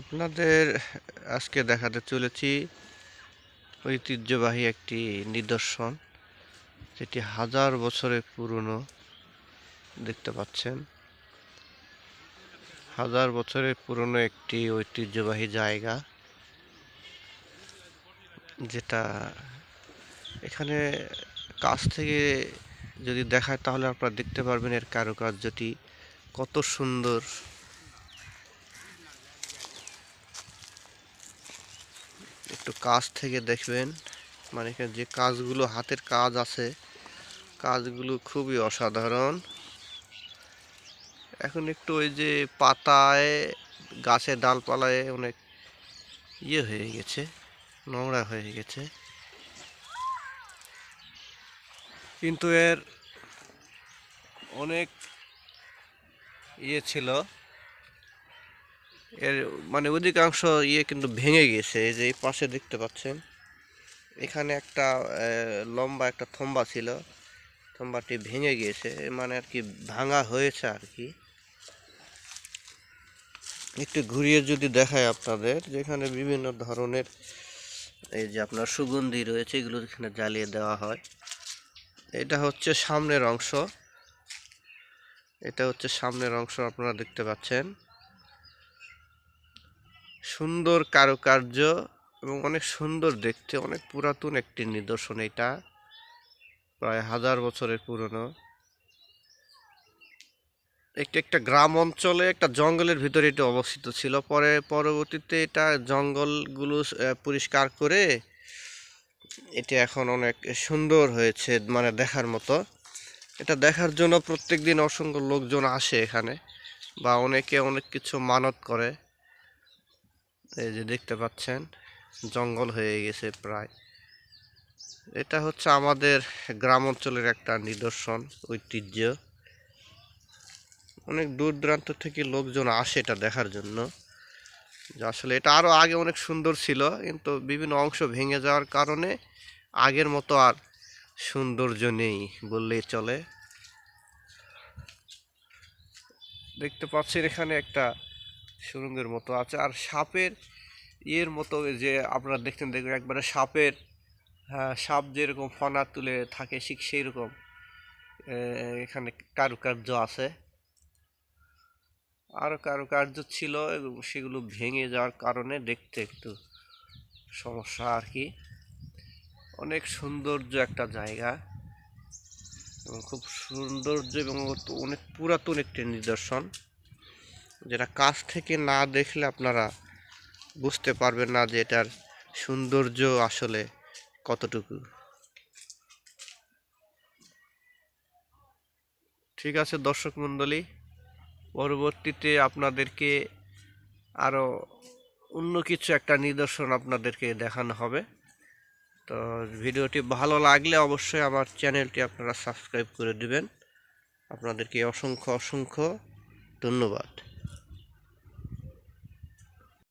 আপনাদের আজকে দেখাতে চলেছি ঐতিহ্যবাহী একটি নিদর্শন, যেটি হাজার বছরের পুরনো দেখতে পাচ্ছেন। হাজার বছরের পুরনো একটি ঐতিহ্যবাহী জায়গা, যেটা এখানে কাছ থেকে যদি দেখায় তাহলে আপনারা দেখতে পারবেন এর কারুকার্যটি কত সুন্দর। একটু কাজ থেকে দেখবেন। মানে যে কাজগুলো, হাতের কাজ আছে, কাজগুলো খুবই অসাধারণ। এখন একটু ওই যে পাতায় গাছের ডালপালায় অনেক ইয়ে হয়ে গেছে, নোংরা হয়ে গেছে। কিন্তু এর অনেক ইয়ে ছিল। এর মানে অধিকাংশ ইয়ে কিন্তু ভেঙে গেছে এই যে এই পাশে দেখতে পাচ্ছেন। এখানে একটা লম্বা একটা থম্বা ছিল। থম্বাটি ভেঙে গিয়েছে মানে আর কি ভাঙা হয়েছে আর কি। একটু ঘুরিয়ে যদি দেখায় আপনাদের, যেখানে বিভিন্ন ধরনের, এই যে আপনার সুগন্ধি রয়েছে, এগুলো এখানে জ্বালিয়ে দেওয়া হয়। এটা হচ্ছে সামনের অংশ। এটা হচ্ছে সামনের অংশ, আপনারা দেখতে পাচ্ছেন। সুন্দর কারুকার্য এবং অনেক সুন্দর দেখতে, অনেক পুরাতন একটি নিদর্শন এটা, প্রায় হাজার বছরের পুরনো। একটি, একটা গ্রাম অঞ্চলে একটা জঙ্গলের ভিতরে এটা অবস্থিত ছিল। পরে, পরবর্তীতে এটা জঙ্গলগুলো পরিষ্কার করে এটা এখন অনেক সুন্দর হয়েছে মানে দেখার মতো। এটা দেখার জন্য প্রত্যেক দিন অসংখ্য লোকজন আসে এখানে বা অনেকে অনেক কিছু মানত করে। এই যে দেখতে পাচ্ছেন, জঙ্গল হয়ে গেছে প্রায়। এটা হচ্ছে আমাদের গ্রাম অঞ্চলের একটা নিদর্শন, ঐতিহ্য। অনেক দূর দূরান্ত থেকে লোকজন আসে এটা দেখার জন্য। আসলে এটা আরও আগে অনেক সুন্দর ছিল, কিন্তু বিভিন্ন অংশ ভেঙে যাওয়ার কারণে আগের মতো আর সৌন্দর্য নেই বললেই চলে। দেখতে পাচ্ছেন এখানে একটা সুরঙ্গের মতো আছে, আর সাপের ইয়ের মতো যে আপনারা দেখতেন দেখবেন একবারে সাপের হ্যাঁ সাপ যেরকম ফনা তুলে থাকে, ঠিক সেই রকম এখানে কারুকার্য আছে। আরও কারুকার্য ছিল সেগুলো ভেঙে যাওয়ার কারণে দেখতে একটু সমস্যা আর কি। অনেক সৌন্দর্য একটা জায়গা, এবং খুব সৌন্দর্য এবং অনেক পুরাতন একটি নিদর্শন, যেটা কাছ থেকে না দেখলে আপনারা বুঝতে পারবেন না যে এটার সৌন্দর্য আসলে কতটুকু। ঠিক আছে দর্শক মণ্ডলী, পরবর্তীতে আপনাদেরকে আরও অন্য কিছু একটা নিদর্শন আপনাদেরকে দেখানো হবে। তো ভিডিওটি ভালো লাগলে অবশ্যই আমার চ্যানেলটি আপনারা সাবস্ক্রাইব করে দিবেন। আপনাদেরকে অসংখ্য অসংখ্য ধন্যবাদ।